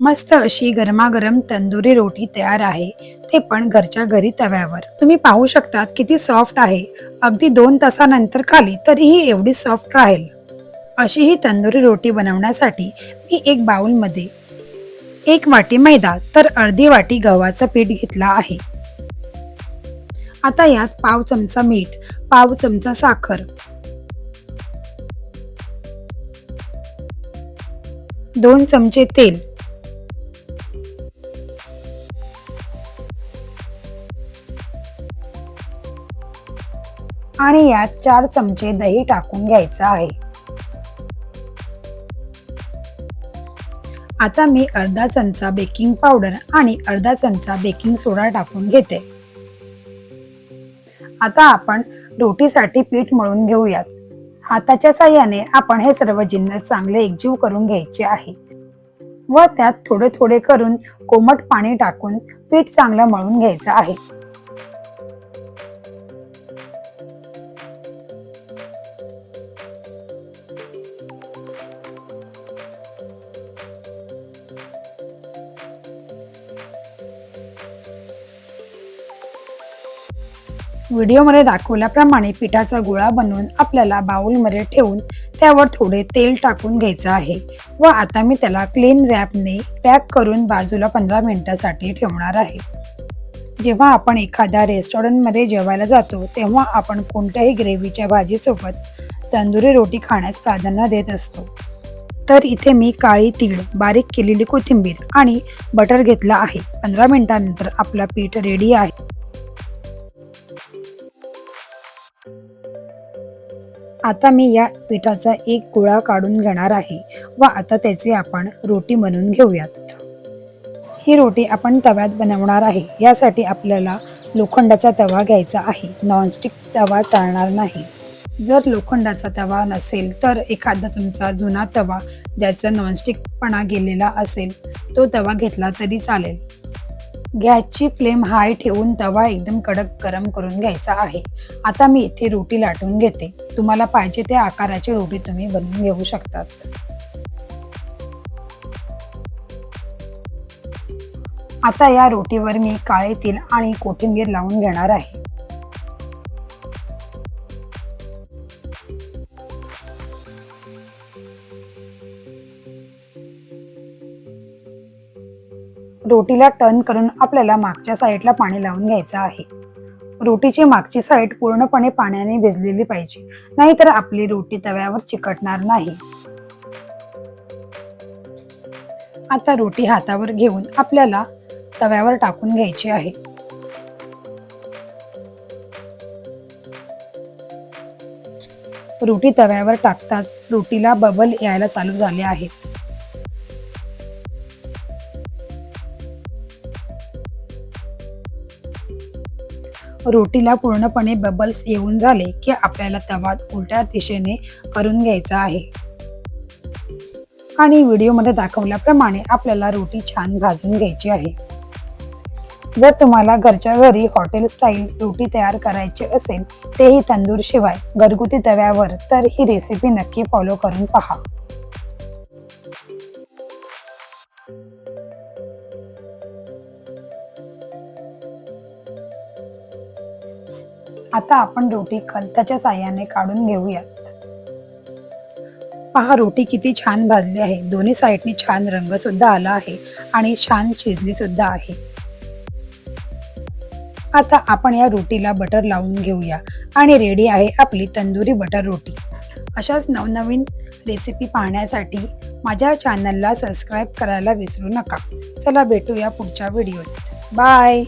मस्त अशी गरमागरम तंदुरी रोटी तयार आहे ते पण घरच्या घरी तव्यावर. तुम्ही पाहू शकतात किती सॉफ्ट आहे. अगदी दोन तासानंतर खाली तरीही एवढी सॉफ्ट राहील. अशी ही तंदुरी रोटी बनवण्यासाठी मी एक बाउलमध्ये एक वाटी मैदा तर अर्धी वाटी गव्हाचं पीठ घेतला आहे. आता यात पाव चमचा मीठ पाव चमचा साखर दोन चमचे तेल आणि यात चार चमचे दही टाकून घ्यायचं आहे. आता मी अर्धा चमचा बेकिंग पावडर आणि अर्धा चमचा बेकिंग सोडा टाकून घेते. आता आपण रोटीसाठी पीठ मळून घेऊयात. हाताच्या साह्याने आपण हे सर्व जिन्नस चांगले एकजीव करून घ्यायचे आहे. व त्यात थोडे थोडे करून कोमट पाणी टाकून पीठ चांगलं मळून घ्यायचं आहे. व्हिडिओमध्ये दाखवल्याप्रमाणे पिठाचा गोळा बनवून आपल्याला बाऊलमध्ये ठेवून त्यावर थोडे तेल टाकून घ्यायचं आहे. व आता मी त्याला क्लीन रॅपने पॅक करून बाजूला पंधरा मिनिटासाठी ठेवणार आहे. जेव्हा आपण एखाद्या रेस्टॉरंटमध्ये जेवायला जातो तेव्हा आपण कोणत्याही ग्रेव्हीच्या भाजीसोबत तंदुरी रोटी खाण्यास प्राधान्य देत असतो. तर इथे मी काळी तीळ बारीक केलेली कोथिंबीर आणि बटर घेतला आहे. पंधरा मिनिटांनंतर आपला पीठ रेडी आहे. आता मी या पिठाचा एक गोळा काढून घेणार आहे व आता त्याचे आपण रोटी बनवून घेऊयात. ही रोटी आपण तव्यात बनवणार आहे. यासाठी आपल्याला लोखंडाचा तवा घ्यायचा आहे. नॉनस्टिक तवा चालणार नाही. जर लोखंडाचा तवा नसेल तर एखादा तुमचा जुना तवा ज्याचा नॉनस्टिकपणा गेलेला असेल तो तवा घेतला तरी चालेल. गॅसची फ्लेम हाय ठेवून तवा एकदम कडक गरम करून घ्यायचा आहे. आता मी इथे रोटी लाटून घेते. तुम्हाला पाहिजे त्या आकाराची रोटी तुम्ही बनवून घेऊ शकतात. आता या रोटीवर मी काळे तेल आणि कोथिंबीर लावून घेणार आहे. रोटीला टर्न करून आपल्याला मागच्या साईडला पाणी लावून घ्यायचं आहे. रोटीची मागची साईड पूर्णपणे पाण्याने भिजलेली पाहिजे नाहीतर आपली रोटी तव्यावर चिकटणार नाही. आता रोटी हातावर घेऊन आपल्याला तव्यावर टाकून घ्यायची आहे. रोटी तव्यावर टाकताच रोटीला बबल यायला चालू झाले आहेत. रोटीला पूर्णपणे बबल्स येऊन झाले की आपल्याला तवा उलट्या दिशेने करून घ्यायचा आहे. आणि व्हिडिओमध्ये दाखवल्याप्रमाणे आपल्याला रोटी छान भाजून घ्यायची आहे. जर तुम्हाला घरच्या घरी हॉटेल स्टाईल रोटी तयार करायची असेल तेही तंदूरशिवाय घरगुती तव्यावर तर ही रेसिपी नक्की फॉलो करून पहा. आता आपण रोटी कलताच्या साह्याने काढून घेऊयात. पहा रोटी किती छान भाजली आहे. दोन्ही साईडने छान रंग सुद्धा आला आहे आणि छान शिजली सुद्धा आहे. आता आपण या रोटीला बटर लावून घेऊया आणि रेडी आहे आपली तंदुरी बटर रोटी. अशाच नवनवीन रेसिपी पाहण्यासाठी माझ्या चॅनलला सबस्क्राईब करायला विसरू नका. चला भेटूया पुढच्या व्हिडिओत. बाय!